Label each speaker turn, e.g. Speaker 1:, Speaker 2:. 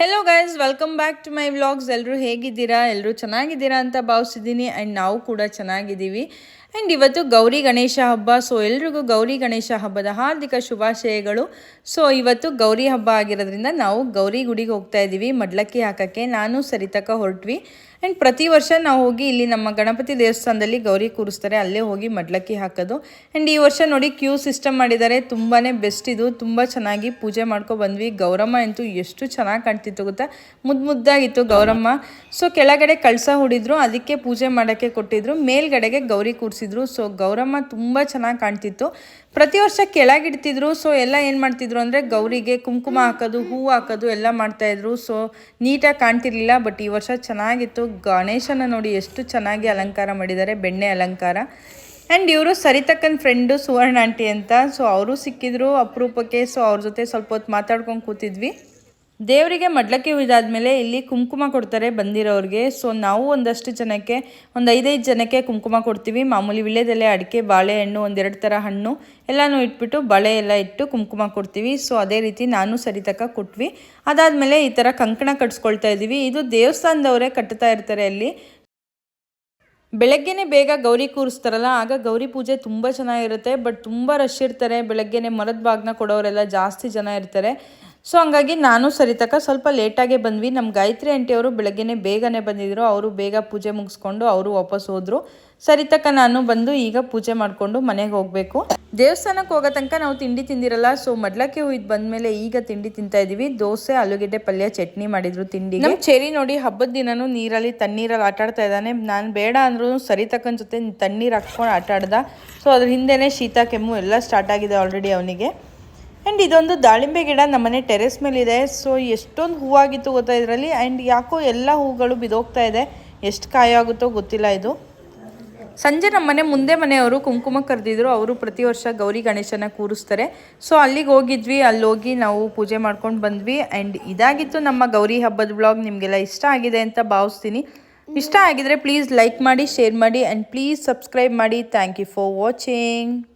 Speaker 1: Hello guys welcome back to my vlogs ಎಲ್ಲರೂ ಹೇಗಿದ್ದೀರಾ? ಎಲ್ಲರೂ ಚೆನ್ನಾಗಿದ್ದೀರಾ ಅಂತ ಭಾವಿಸಿದ್ದೀನಿ ಆ್ಯಂಡ್ ನಾವು ಕೂಡ ಚೆನ್ನಾಗಿದ್ದೀವಿ. ಆ್ಯಂಡ್ ಇವತ್ತು ಗೌರಿ ಗಣೇಶ ಹಬ್ಬ. ಸೊ ಎಲ್ರಿಗೂ ಗೌರಿ ಗಣೇಶ ಹಬ್ಬದ ಹಾರ್ದಿಕ ಶುಭಾಶಯಗಳು. ಸೊ ಇವತ್ತು ಗೌರಿ ಹಬ್ಬ ಆಗಿರೋದ್ರಿಂದ ನಾವು ಗೌರಿ ಗುಡಿಗೆ ಹೋಗ್ತಾ ಇದ್ದೀವಿ. ಮಡ್ಲಕ್ಕಿ ಹಾಕೋಕ್ಕೆ. ನಾನು ಸರಿತಕ್ಕ ಹೊರಟ್ವಿ. ಆ್ಯಂಡ್ ಪ್ರತಿ ವರ್ಷ ನಾವು ಹೋಗಿ ಇಲ್ಲಿ ನಮ್ಮ ಗಣಪತಿ ದೇವಸ್ಥಾನದಲ್ಲಿ ಗೌರಿ ಕೂರಿಸ್ತಾರೆ. ಅಲ್ಲೇ ಹೋಗಿ ಮಡ್ಲಕ್ಕಿ ಹಾಕೋದು. ಆ್ಯಂಡ್ ಈ ವರ್ಷ ನೋಡಿ ಕ್ಯೂ ಸಿಸ್ಟಮ್ ಮಾಡಿದ್ದಾರೆ. ತುಂಬಾ ಬೆಸ್ಟ್ ಇದು. ತುಂಬ ಚೆನ್ನಾಗಿ ಪೂಜೆ ಮಾಡ್ಕೊ ಬಂದ್ವಿ. ಗೌರಮ್ಮ ಅಂತೂ ಎಷ್ಟು ಚೆನ್ನಾಗಿ ಕಾಣ್ತಿತ್ತು ಗೊತ್ತಾ ಮುದ್ದು ಮುದ್ದಾಗಿತ್ತು ಗೌರಮ್ಮ. ಸೊ ಕೆಳಗಡೆ ಕಳಸ ಹೊಡಿದ್ರು, ಅದಕ್ಕೆ ಪೂಜೆ ಮಾಡೋಕ್ಕೆ ಕೊಟ್ಟಿದ್ರು, ಮೇಲ್ಗಡೆಗೆ ಗೌರಿ ಕೂರಿಸಿದ್ರು. ಸೊ ಗೌರಮ್ಮ ತುಂಬ ಚೆನ್ನಾಗಿ ಕಾಣ್ತಿತ್ತು. ಪ್ರತಿ ವರ್ಷ ಕೆಳಗಿಡ್ತಿದ್ರು ಸೊ ಎಲ್ಲ ಏನು ಮಾಡ್ತಿದ್ರು ಅಂದರೆ ಗೌರಿಗೆ ಕುಂಕುಮ ಹಾಕೋದು ಹೂವು ಹಾಕೋದು ಎಲ್ಲ ಮಾಡ್ತಾಯಿದ್ರು ಸೊ ನೀಟಾಗಿ ಕಾಣ್ತಿರ್ಲಿಲ್ಲ ಬಟ್ ಈ ವರ್ಷ ಚೆನ್ನಾಗಿತ್ತು. ಗಣೇಶನ ನೋಡಿ ಎಷ್ಟು ಚೆನ್ನಾಗಿ ಅಲಂಕಾರ ಮಾಡಿದ್ದಾರೆ, ಬೆಣ್ಣೆ ಅಲಂಕಾರ. ಆ್ಯಂಡ್ ಇವರು ಸರಿತಕ್ಕನ ಫ್ರೆಂಡು ಸುವರ್ಣ ಆಂಟಿ ಅಂತ. ಸೊ ಅವರು ಸಿಕ್ಕಿದ್ರು ಅಪರೂಪಕ್ಕೆ. ಸೊ ಅವ್ರ ಜೊತೆ ಸ್ವಲ್ಪ ಹೊತ್ತು ಮಾತಾಡ್ಕೊಂಡು ಕೂತಿದ್ವಿ. ದೇವರಿಗೆ ಮಡ್ಲಕ್ಕಿ ಮೇಲೆ ಇಲ್ಲಿ ಕುಂಕುಮ ಕೊಡ್ತಾರೆ ಬಂದಿರೋರಿಗೆ. ಸೊ ನಾವು ಒಂದಷ್ಟು ಜನಕ್ಕೆ, ಒಂದು ಐದೈದು ಜನಕ್ಕೆ ಕುಂಕುಮ ಕೊಡ್ತೀವಿ. ಮಾಮೂಲಿ ವಿಳ್ಯದೆಲೆ, ಅಡಿಕೆ, ಬಾಳೆಹಣ್ಣು, ಒಂದೆರಡು ಥರ ಹಣ್ಣು ಎಲ್ಲನೂ ಇಟ್ಬಿಟ್ಟು ಬಳೆ ಎಲ್ಲ ಇಟ್ಟು ಕುಂಕುಮ ಕೊಡ್ತೀವಿ. ಸೊ ಅದೇ ರೀತಿ ನಾನು ಸರಿತಕ ಕೊಟ್ವಿ. ಅದಾದಮೇಲೆ ಈ ಥರ ಕಂಕಣ ಕಟ್ಸ್ಕೊಳ್ತಾ ಇದ್ದೀವಿ. ಇದು ದೇವಸ್ಥಾನದವರೇ ಕಟ್ತಾ ಇರ್ತಾರೆ ಅಲ್ಲಿ. ಬೆಳಗ್ಗೆನೇ ಬೇಗ ಗೌರಿ ಕೂರಿಸ್ತಾರಲ್ಲ, ಆಗ ಗೌರಿ ಪೂಜೆ ತುಂಬ ಚೆನ್ನಾಗಿರುತ್ತೆ. ಬಟ್ ತುಂಬ ರಶ್ ಇರ್ತಾರೆ. ಬೆಳಗ್ಗೆನೇ ಮರದ ಬಾಗ್ನ ಕೊಡೋರೆಲ್ಲ ಜಾಸ್ತಿ ಜನ ಇರ್ತಾರೆ. ಸೊ ಹಂಗಾಗಿ ನಾನು ಸರಿತಕ ಸ್ವಲ್ಪ ಲೇಟಾಗೆ ಬಂದ್ವಿ. ನಮ್ಮ ಗಾಯತ್ರಿ ಆಂಟಿಯವರು ಬೆಳಗ್ಗೆನೆ ಬೇಗನೆ ಬಂದಿದ್ರು. ಅವರು ಬೇಗ ಪೂಜೆ ಮುಗಿಸ್ಕೊಂಡು ಅವರು ವಾಪಸ್ ಹೋದರು. ಸರಿತಕ ನಾನು ಬಂದು ಈಗ ಪೂಜೆ ಮಾಡಿಕೊಂಡು ಮನೆಗೆ ಹೋಗಬೇಕು. ದೇವಸ್ಥಾನಕ್ಕೆ ಹೋಗೋ ತನಕ ನಾವು ತಿಂಡಿ ತಿಂದಿರಲ್ಲ. ಸೊ ಮಡ್ಲಕ್ಕೆ ಹೋಯ್ದು ಬಂದಮೇಲೆ ಈಗ ತಿಂಡಿ ತಿಂತಾ ಇದೀವಿ. ದೋಸೆ, ಆಲೂಗೆಡ್ಡೆ, ಪಲ್ಯ, ಚಟ್ನಿ ಮಾಡಿದ್ರು ತಿಂಡಿ ನಮ್ಮ ಚೆರಿ ನೋಡಿ ಹಬ್ಬದ ದಿನನೂ ನೀರಲ್ಲಿ ತಣ್ಣೀರಲ್ಲಿ ಆಟ ಆಡ್ತಾ ಇದ್ದಾನೆ. ನಾನು ಬೇಡ ಅಂದ್ರೂ ಸರಿತಕ್ಕನ ಜೊತೆ ತಣ್ಣೀರು ಹಾಕ್ಕೊಂಡು ಆಟ ಆಡ್ದ ಸೊ ಅದ್ರ ಹಿಂದೆನೇ ಶೀತ, ಕೆಮ್ಮು ಎಲ್ಲ ಸ್ಟಾರ್ಟ್ ಆಗಿದೆ ಆಲ್ರೆಡಿ ಅವನಿಗೆ. ಆ್ಯಂಡ್ ಇದೊಂದು ದಾಳಿಂಬೆ ಗಿಡ ನಮ್ಮನೆ ಟೆರೆಸ್ ಮೇಲಿದೆ. ಸೊ ಎಷ್ಟೊಂದು ಹೂವಾಗಿತ್ತು ಗೊತ್ತಾ ಇದರಲ್ಲಿ? ಆ್ಯಂಡ್ ಯಾಕೋ ಎಲ್ಲ ಹೂಗಳು ಬಿದೋಗ್ತಾ ಇದೆ. ಎಷ್ಟು ಕಾಯಾಗುತ್ತೋ ಗೊತ್ತಿಲ್ಲ ಇದು. ಸಂಜೆ ನಮ್ಮ ಮನೆ ಮುಂದೆ ಮನೆಯವರು ಕುಂಕುಮ ಕರೆದಿದ್ರು. ಅವರು ಪ್ರತಿ ವರ್ಷ ಗೌರಿ ಗಣೇಶನ ಕೂರಿಸ್ತಾರೆ. ಸೊ ಅಲ್ಲಿಗೆ ಹೋಗಿದ್ವಿ. ಅಲ್ಲಿ ಹೋಗಿ ನಾವು ಪೂಜೆ ಮಾಡ್ಕೊಂಡು ಬಂದ್ವಿ. ಆ್ಯಂಡ್ ಇದಾಗಿತ್ತು ನಮ್ಮ ಗೌರಿ ಹಬ್ಬದ ಬ್ಲಾಗ್ ನಿಮಗೆಲ್ಲ ಇಷ್ಟ ಆಗಿದೆ ಅಂತ ಭಾವಿಸ್ತೀನಿ. ಇಷ್ಟ ಆಗಿದ್ರೆ ಪ್ಲೀಸ್ ಲೈಕ್ ಮಾಡಿ ಶೇರ್ ಮಾಡಿ. ಆ್ಯಂಡ್ ಪ್ಲೀಸ್ ಸಬ್ಸ್ಕ್ರೈಬ್ ಮಾಡಿ. Thank you for watching